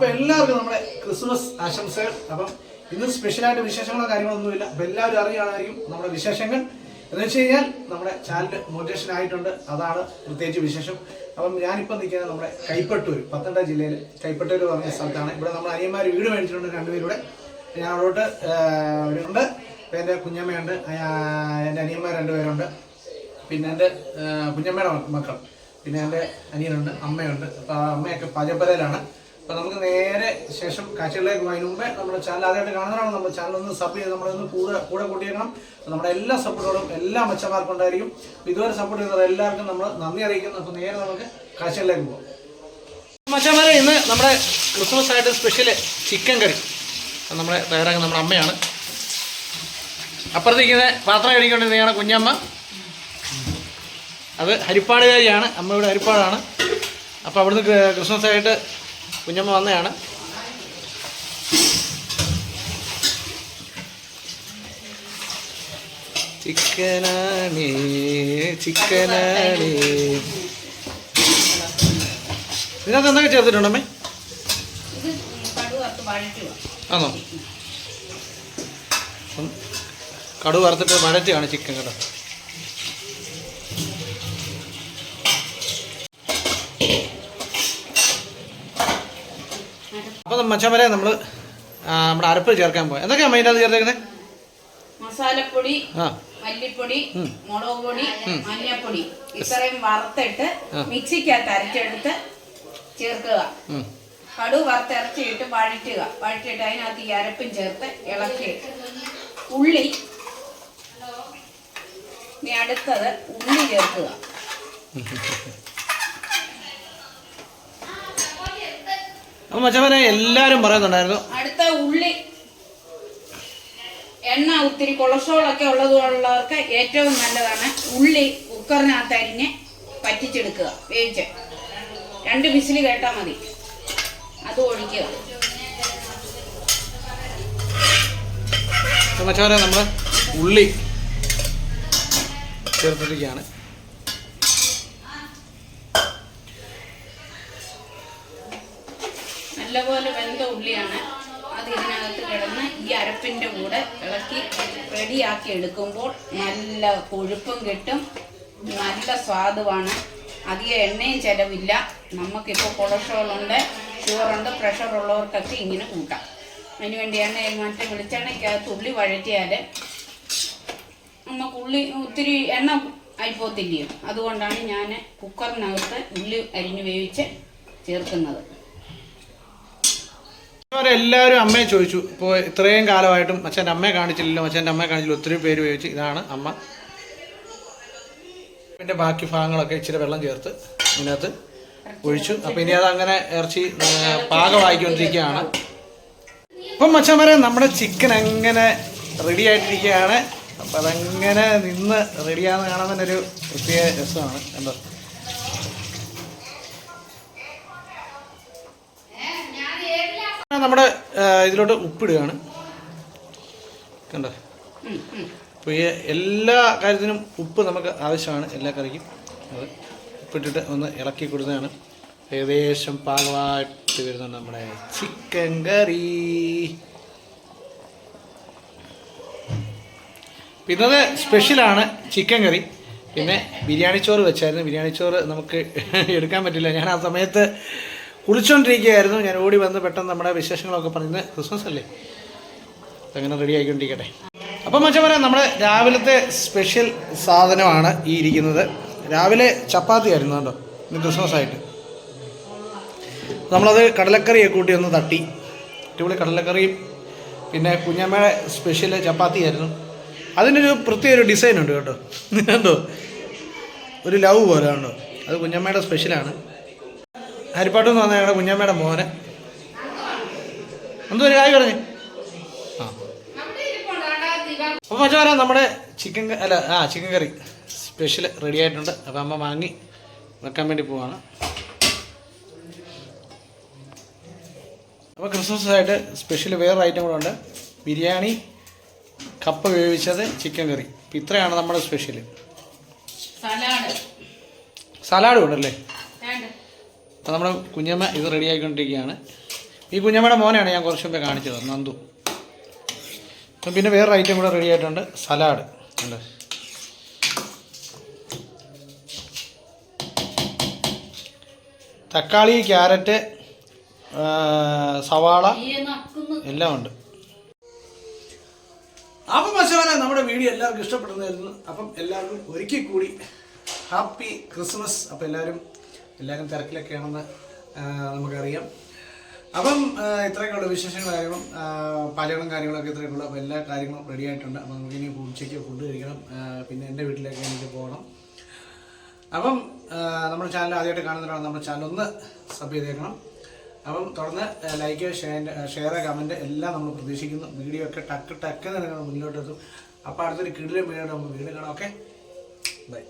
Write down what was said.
അപ്പൊ എല്ലാവർക്കും നമ്മുടെ ക്രിസ്മസ് ആശംസകൾ. അപ്പം ഇന്ന് സ്പെഷ്യലായിട്ട് വിശേഷങ്ങളോ കാര്യങ്ങളൊന്നുമില്ല. അപ്പൊ എല്ലാവരും അറിയുകയാണായിരിക്കും നമ്മുടെ വിശേഷങ്ങൾ. എന്ന് വെച്ച് കഴിഞ്ഞാൽ നമ്മുടെ ചാനൽ മോട്ടിവേഷൻ ആയിട്ടുണ്ട്. അതാണ് പ്രത്യേകിച്ച് വിശേഷം. അപ്പം ഞാനിപ്പോൾ നിൽക്കുന്നത് നമ്മുടെ കൈപ്പട്ടൂർ പത്തനംതിട്ട ജില്ലയിൽ കൈപ്പട്ടൂർ പറഞ്ഞ സ്ഥലത്താണ്. ഇവിടെ നമ്മുടെ അനിയന്മാർ വീട് മേടിച്ചിട്ടുണ്ട് രണ്ടുപേരുടെ. ഞാൻ അവിടോട്ട് അവരുണ്ട്. എന്റെ കുഞ്ഞമ്മയുണ്ട്. എന്റെ അനിയന്മാർ രണ്ടുപേരുണ്ട്. പിന്നെ എന്റെ കുഞ്ഞമ്മയുടെ മക്ക- മക്കൾ. പിന്നെ എന്റെ അനിയനുണ്ട് അമ്മയുണ്ട്. അപ്പോൾ അമ്മയൊക്കെ പാചകപ്പരയിലാണ് അപ്പോൾ നമുക്ക് നേരെ ശേഷം കാഴ്ചകളിലേക്ക്. അതിന് മുമ്പേ നമ്മുടെ ചാനൽ ആദ്യമായിട്ട് കാണുന്നതാണ് നമ്മുടെ ചാനൽ ഒന്ന് സബ് ചെയ്ത് നമ്മളൊന്ന് കൂടെ കൂടെ കൂട്ടിയേക്കണം. നമ്മുടെ എല്ലാ സപ്പോർട്ടുകളും എല്ലാ മച്ചന്മാർക്കും ഉണ്ടായിരിക്കും. ഇതുവരെ സപ്പോർട്ട് ചെയ്തത് എല്ലാവർക്കും നമ്മൾ നന്ദി അറിയിക്കുന്നു. അപ്പോൾ നേരെ നമുക്ക് കാഴ്ചകളിലേക്ക് പോകാം മച്ചന്മാരെ ഇന്ന് നമ്മുടെ ക്രിസ്മസ് ആയിട്ട് സ്പെഷ്യൽ ചിക്കൻ കറി. നമ്മുടെ തയ്യാറാക്കുന്ന നമ്മുടെ അമ്മയാണ്. അപ്പുറത്തേക്കുന്ന പാത്രം കഴിക്കൊണ്ടിരുന്നതാണ് കുഞ്ഞമ്മ. അത് ഹരിപ്പാടുകാരിയാണ് അമ്മയുടെ ഹരിപ്പാടാണ്. അപ്പോൾ അവിടുന്ന് ക്രി- ക്രിസ്മസ് ആയിട്ട് കുഞ്ഞമ്മ വന്നതാണ്. ചിക്കനാണേ ചിക്കനാണേ. എന്തൊക്കെ ചേർത്തിട്ടുണ്ടമ്മേ ആണോ? കടു വറുത്തിട്ട് വഴറ്റിയാണ് ചിക്കൻ കേട്ടോ. അപ്പോൾ മച്ചമരെ നമ്മൾ നമ്മുടെ അരപ്പ് ചേർക്കാൻ പോയി എന്തൊക്കെയാണ് മെയിൻ അത് ചേർത്തേക്കുന്നത് മസാലപ്പൊടി മല്ലിപ്പൊടി. മുളക് പൊടി. മഞ്ഞപ്പൊടി. ഇത്രയും വറുത്തിട്ട്. മിക്സിക്കകത്ത് അരച്ചെടുത്ത് ചേർക്കുക. ഉം. കടുക് വറുത്തിറച്ചിയിട്ട് വഴറ്റുക. വഴറ്റിട്ട് അതിനകത്ത് ഈ അരപ്പും ചേർത്ത് ഇളക്കി ഉള്ളി. ഇനി അടുത്തത് ഉള്ളി ചേർക്കുക. അപ്പോൾ മച്ചവനെ എല്ലാവരും പറയുന്നുണ്ടായിരുന്നു. അടുത്ത ഉള്ളി. എണ്ണ ഒത്തിരി കൊളസ്ട്രോളൊക്കെ ഉള്ളതുള്ളവർക്ക് ഏറ്റവും നല്ലതാണ് ഉള്ളി കുക്കറിനകത്ത് അരിഞ്ഞ് പറ്റിച്ചെടുക്കുക വേവിച്ച്. രണ്ട് വിസിൽ കേട്ടാൽ മതി. അത് ഒഴിക്കുക. അപ്പോൾ നമ്മൾ ഉള്ളി ചേർത്തിരിക്കുകയാണ്. നല്ലപോലെ വെന്ത ഉള്ളിയാണ്. അത് ഇതിനകത്ത് കിടന്ന് ഈ അരപ്പിന്റെ കൂടെ ഇളക്കി റെഡിയാക്കി എടുക്കുമ്പോൾ നല്ല കൊഴുപ്പും കിട്ടും. നല്ല സ്വാദുമാണ്. അധികം എണ്ണയും ചിലവില്ല. നമുക്കിപ്പോൾ കൊളസ്ട്രോൾ ഉണ്ട് ഷുഗറുണ്ട് പ്രഷർ ഉള്ളവർക്കൊക്കെ ഇങ്ങനെ കൂട്ടാം. അതിന് വേണ്ടിയാണ് മറ്റേ വെളിച്ചെണ്ണയ്ക്കകത്ത് ഉള്ളി വഴറ്റിയാൽ നമുക്ക് ഉള്ളി ഒത്തിരി എണ്ണ അയിപ്പോത്തില്ലയോ? അതുകൊണ്ടാണ് ഞാൻ കുക്കറിനകത്ത് ഉള്ളി അരിഞ്ഞ് വേവിച്ച് ചേർക്കുന്നത്. അവരെ എല്ലാവരും അമ്മയെ ചോദിച്ചു. ഇപ്പോൾ ഇത്രയും കാലമായിട്ടും അച്ഛന്റെ അമ്മയെ കാണിച്ചില്ലല്ലോ അച്ഛന്റെ അമ്മയെ കാണിച്ചില്ല ഒത്തിരി പേര് ചോദിച്ചു ഇതാണ് അമ്മ. പിന്നെ ബാക്കി ഭാഗങ്ങളൊക്കെ ഇച്ചിരി വെള്ളം ചേർത്ത് ഇതിനകത്ത് ഒഴിച്ചു. അപ്പം ഇനി അത് അങ്ങനെ ഇറച്ചി പാകമായിക്കൊണ്ടിരിക്കുകയാണ് ഇപ്പം മച്ചന്മാരെ നമ്മുടെ ചിക്കൻ എങ്ങനെ റെഡി ആയിട്ടിരിക്കുകയാണ്. അപ്പം അതങ്ങനെ നിന്ന് റെഡിയാണെന്ന് കാണാൻ തന്നെ ഒരു പ്രത്യേക രസമാണ്. കണ്ടോ? നമ്മുടെ ഇതിലോട്ട് ഉപ്പിടുകയാണ്. കണ്ടോ. അപ്പോൾ ഈ എല്ലാ കാര്യത്തിനും ഉപ്പ് നമുക്ക് ആവശ്യമാണ് എല്ലാ കറിക്കും. അത് ഉപ്പിട്ടിട്ട് ഒന്ന് ഇളക്കി കൊടുത്തതാണ്. ഏകദേശം പാകമായിട്ട് വരുന്നുണ്ട് നമ്മുടെ ചിക്കൻ കറി. ഇന്നത് സ്പെഷ്യലാണ് ചിക്കൻ കറി. പിന്നെ ബിരിയാണി ചോറ് വെച്ചായിരുന്നു. ബിരിയാണി ചോറ് നമുക്ക് എടുക്കാൻ പറ്റില്ല. ഞാൻ ആ സമയത്ത് കുളിച്ചുകൊണ്ടിരിക്കുകയായിരുന്നു ഞാൻ ഓടി വന്ന് പെട്ടെന്ന് നമ്മുടെ വിശേഷങ്ങളൊക്കെ പറഞ്ഞ് ക്രിസ്മസ് അല്ലേ? അങ്ങനെ റെഡി ആയിക്കൊണ്ടിരിക്കട്ടെ. അപ്പം പറയാം നമ്മുടെ രാവിലത്തെ സ്പെഷ്യൽ സാധനമാണ് ഈ ഇരിക്കുന്നത്. രാവിലെ ചപ്പാത്തി ആയിരുന്നു കേട്ടോ ഇന്ന് ക്രിസ്മസ് ആയിട്ട്. നമ്മളത് കടലക്കറിയൊക്കെ കൂട്ടി ഒന്ന് തട്ടി. അടിപൊളി കടലക്കറിയും പിന്നെ കുഞ്ഞമ്മയുടെ സ്പെഷ്യൽ ചപ്പാത്തി ആയിരുന്നു. അതിനൊരു പ്രത്യേക ഒരു ഡിസൈൻ ഉണ്ട് കേട്ടോ. കണ്ടോ ഒരു ലവ് പോലെ കണ്ടോ അത് കുഞ്ഞമ്മയുടെ സ്പെഷ്യലാണ് ഹരിപ്പാട്ട് എന്ന് പറഞ്ഞാൽ ഞങ്ങളുടെ കുഞ്ഞമ്മയുടെ മോനെ. എന്തോ ഒരു കാര്യം പറഞ്ഞു? ആ. അപ്പോൾ വരാം നമ്മുടെ ചിക്കൻ അല്ല ആ ചിക്കൻ കറി സ്പെഷ്യൽ റെഡി ആയിട്ടുണ്ട്. അപ്പോൾ അമ്മ വാങ്ങി വെക്കാൻ വേണ്ടി പോവാണ്. അപ്പോൾ ക്രിസ്മസ് ആയിട്ട് സ്പെഷ്യൽ വേറൊരു ഐറ്റം കൂടെ ഉണ്ട്. ബിരിയാണി കപ്പ വേവിച്ചത് ചിക്കൻ കറി. ഇത്രയാണ് നമ്മുടെ സ്പെഷ്യൽ സലാഡ്. സലാഡും ഉണ്ടല്ലേ അപ്പോൾ നമ്മുടെ കുഞ്ഞമ്മ ഇത് റെഡി ആയിക്കൊണ്ടിരിക്കുകയാണ്. ഈ കുഞ്ഞമ്മയുടെ മോനെയാണ് ഞാൻ കുറച്ച് മുമ്പേ കാണിച്ചത് നന്ദു. അപ്പം പിന്നെ വേറൊരു ഐറ്റം കൂടെ റെഡി ആയിട്ടുണ്ട് സലാഡ് ഉണ്ട്. തക്കാളി ക്യാരറ്റ് സവാള എല്ലാം ഉണ്ട്. അപ്പം മച്ചവനെ നമ്മുടെ വീഡിയോ എല്ലാവർക്കും ഇഷ്ടപ്പെടുന്നതായിരുന്നു. അപ്പം എല്ലാവർക്കും ഒരിക്കൽ കൂടി ഹാപ്പി ക്രിസ്മസ്. അപ്പം എല്ലാവരും എല്ലാവരും തിരക്കിലൊക്കെയാണെന്ന് നമുക്കറിയാം. അപ്പം ആ, ഇത്രയൊക്കെ ഉള്ള വിശേഷങ്ങൾ കാര്യങ്ങളും ആ, കാര്യങ്ങളൊക്കെ ഇത്രയൊക്കെ ഉള്ളൂ അപ്പോൾ എല്ലാ കാര്യങ്ങളും റെഡി ആയിട്ടുണ്ട്. അപ്പം നമുക്കിനി ഉച്ചയ്ക്ക് ഫുഡ് കഴിക്കണം. പിന്നെ എന്റെ വീട്ടിലേക്ക് എനിക്ക് പോകണം. അപ്പം നമ്മുടെ ചാനൽ ആദ്യമായിട്ട് കാണുന്നവരാണ് നമ്മുടെ ചാനൽ ഒന്ന് സബ് ചെയ്തേക്കണം. അപ്പം തുടർന്ന് ലൈക്ക് ഷെയർ ഷെയർ കമന്റ് എല്ലാം നമ്മൾ പ്രതീക്ഷിക്കുന്നു. വീഡിയോ ഒക്കെ ടക്ക് ടക്ക് തന്നെ മുന്നോട്ട് എത്തും അപ്പോൾ അടുത്തൊരു കിടിലും വീഡിയോ നമുക്ക് വീണ്ടും കാണാം. Okay bye